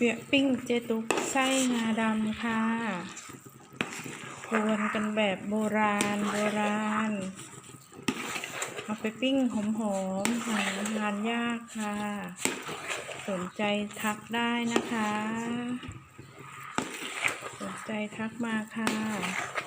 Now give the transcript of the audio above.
เปียกปิ้งเจตุกไส้งาดำค่ะกวนกันแบบโบราณโบราณ เอาไปปิ้งหอมๆหาทานยากค่ะ สนใจทักได้นะคะ สนใจทักมาค่ะ